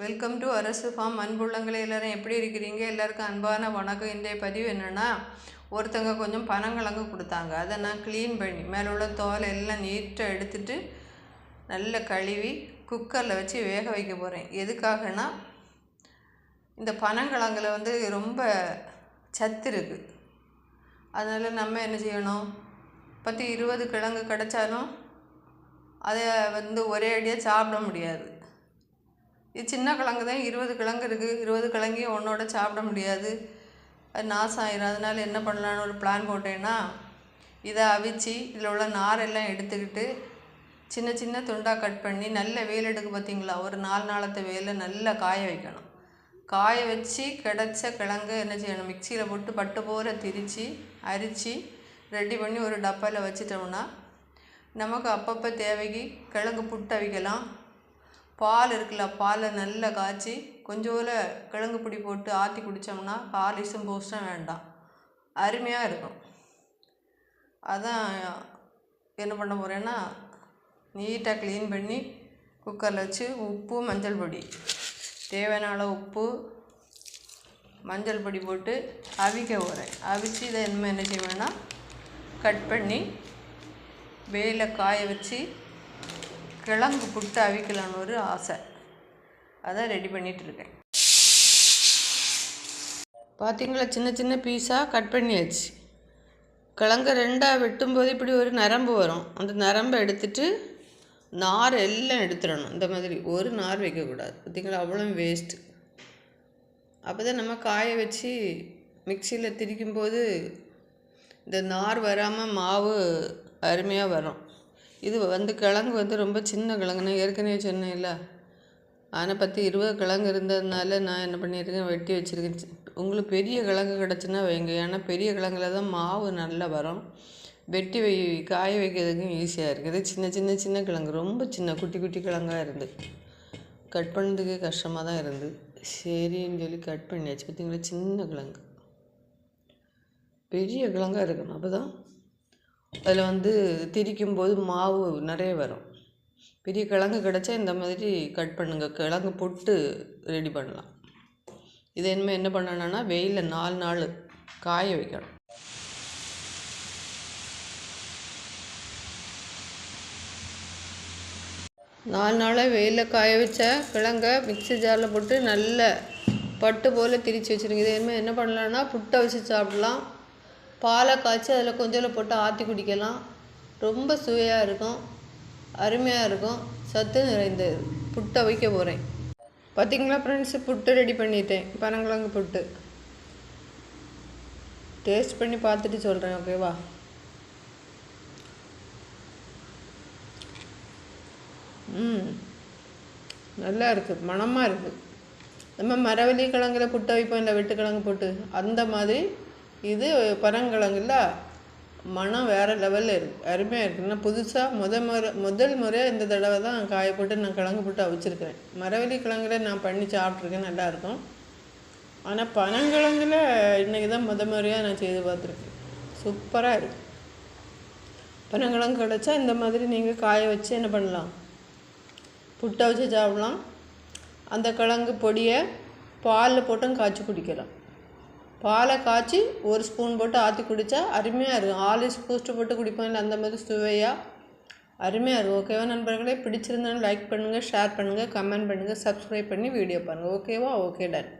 Welcome to அரசு form அன்புள்ளங்களே எல்லாரும் எப்படி இருக்கிறீங்க? எல்லாருக்கும் அன்பான வணக்கம். இன்றைய பதிவு என்னென்னா ஒருத்தங்க கொஞ்சம் பனங்கிழங்கு கொடுத்தாங்க. அதை நான் க்ளீன் பண்ணி மேலே உள்ள தோலை எல்லாம் நீட்டாக எடுத்துட்டு நல்லா கழுவி குக்கரில் வச்சு வேக வைக்க போகிறேன் எதுக்காகனா இந்த பனங்கிழங்குல வந்து ரொம்ப சத்து இருக்குது அதனால் நம்ம என்ன செய்யணும்? பத்து இருபது கிழங்கு கிடச்சாலும் அதை வந்து ஒரே அடியாக சாப்பிட முடியாது. இது சின்ன கிழங்கு தான் இருபது கிழங்கு இருக்குது இருபது கிழங்கையும் ஒன்றோட சாப்பிட முடியாது. அது நாசம் ஆயிரும் அதனால என்ன பண்ணலான்னு ஒரு பிளான் போட்டேன்னா இதை அவிச்சு இதில் உள்ள நாரெல்லாம் எடுத்துக்கிட்டு சின்ன சின்ன துண்டாக கட் பண்ணி நல்ல வெயில் எடுக்கு பார்த்தீங்களா ஒரு நாலு நாளത്തെ வேலை நல்லா காய வைக்கணும். காய வச்சு கிடச்ச கிழங்கு என்ன செய்யணும்? மிக்சியில் போட்டு பட்டு போகிற திரித்து அரித்து ரெடி பண்ணி ஒரு டப்பாவில் வச்சிட்டோம்னா நமக்கு அப்பப்போ தேவைக்கு கிழங்கு புட்டு அவிக்கலாம் பால் இருக்குல்ல பாலை நல்லா காய்ச்சி கொஞ்சோல கிழங்கு பொடி போட்டு ஆற்றி குடித்தோம்னா ஹார்லிக்ஸும் பூஸ்ட்டும் வேண்டாம். அருமையாக இருக்கும். அதான் என்ன பண்ண போகிறேன்னா நீட்டாக க்ளீன் பண்ணி குக்கரில் வச்சு உப்பு மஞ்சள் பொடி. தேவையான அளவு உப்பு மஞ்சள் பொடி போட்டு அவிக்க போகிறேன் அவிச்சு இதை என்ன என்ன செய்வேன்னா கட் பண்ணி வெயிலில் காய வச்சு கிழங்கு புட்டு அவிக்கலான்னு ஒரு ஆசை. அதான் ரெடி பண்ணிகிட்டு இருக்கேன் பார்த்தீங்களா சின்ன சின்ன பீஸாக கட் பண்ணியாச்சு. கிழங்கு ரெண்டாக வெட்டும்போது இப்படி ஒரு நரம்பு வரும். அந்த நரம்பை எடுத்துட்டு நார் எல்லாம் எடுத்துடணும். இந்த மாதிரி ஒரு நார் வைக்கக்கூடாது. பார்த்தீங்களா அவ்வளோ வேஸ்ட்டு அப்போ தான் நம்ம காய வச்சு மிக்சியில் திரிக்கும்போது இந்த நார் வராமல் மாவு அருமையாக வரும். இது வந்து கிழங்கு வந்து ரொம்ப சின்ன கிழங்கு. நான் ஏற்கனவே சொன்னேன்ல. ஆனால் பத்து இருபது கிழங்கு இருந்ததுனால நான் என்ன பண்ணியிருக்கேன்? வெட்டி வச்சுருக்கேன். உங்களுக்கு பெரிய கிழங்கு கிடச்சுன்னா வைங்க. ஏன்னா பெரிய கிழங்குல தான் மாவு நல்லா வரும். வெட்டி வை காய வைக்கிறதுக்கும் ஈஸியாக இருக்குது. சின்ன சின்ன சின்ன கிழங்கு. ரொம்ப சின்ன குட்டி குட்டி கிழங்காக இருந்து. கட் பண்ணதுக்கே கஷ்டமாக தான் இருந்து. சரின்னு சொல்லி கட் பண்ணியாச்சு. பார்த்தீங்களா சின்ன கிழங்கு. பெரிய கிழங்காக இருக்கணும். அப்போ தான் அதில் வந்து திரிக்கும் போது மாவு நிறைய வரும். பெரிய கிழங்கு கிடச்சா இந்த மாதிரி கட் பண்ணுங்கள் கிழங்கு பொட்டு ரெடி பண்ணலாம். இது இனிமேல் என்ன பண்ணணும்னா வெயிலில் நாலு நாள் காய வைக்கணும். நாலு நாளாக வெயிலில் காய வச்ச கிழங்க மிக்ஸி ஜாரில் போட்டு நல்ல பட்டு போல் திரித்து வச்சுருங்க. இது இனிமேல் என்ன பண்ணலான்னா புட்டை வச்சு சாப்பிடலாம். பாலை காய்ச்சி அதில் கொஞ்சோல போட்டு ஆற்றி குடிக்கலாம். ரொம்ப சுவையாக இருக்கும். அருமையாக இருக்கும். சத்து நிறைந்தது புட்டை வைக்க போகிறேன். பார்த்திங்களா ஃப்ரெண்ட்ஸு புட்டு ரெடி பண்ணிட்டேன். பனங்கிழங்கு புட்டு. டேஸ்ட் பண்ணி பார்த்துட்டு சொல்கிறேன் ஓகேவா ம். நல்லா இருக்குது மணமாக இருக்குது நம்ம மரவள்ளி கிழங்குல புட்டு வைப்போம் இல்லை வெட்டுக்கிழங்கு போட்டு. அந்த மாதிரி இது பனங்கிழங்குல மனம் வேறு லெவலில் இருக்குது அருமையாக இருக்குது நான் புதுசாக முத முறை முதல் முறையாக இந்த தடவை தான் காய போட்டு நான் கிழங்கு போட்டு அவிச்சிருக்கிறேன். மரவள்ளி கிழங்குல நான் பண்ணி சாப்பிட்ருக்கேன் நல்லாயிருக்கும் ஆனால் பனங்கிழங்குல இன்றைக்கி தான் முத முறையாக நான் செய்து பார்த்துருக்கேன். சூப்பராக இருக்குது பனங்கிழங்கு கிடச்சா இந்த மாதிரி நீங்கள் காய வச்சு என்ன பண்ணலாம்? புட்டை வச்சு சாப்பிடலாம். அந்த கிழங்கு பொடியை பாலில் போட்டும் காய்ச்சி குடிக்கலாம். பாலை காய்ச்சி ஒரு ஸ்பூன் போட்டு ஆற்றி குடித்தா அருமையாக இருக்கும். ஆலிஸ் பூஸ்ட்டு போட்டு குடிப்போம் இல்லை அந்த மாதிரி சுவையாக அருமையாக இருக்கும். ஓகேவா நண்பர்களே? பிடிச்சிருந்தாலும் லைக் பண்ணுங்கள் ஷேர் பண்ணுங்கள் கமெண்ட் பண்ணுங்கள் சப்ஸ்கிரைப் பண்ணி வீடியோ பாருங்கள் ஓகேவா ஓகே டன்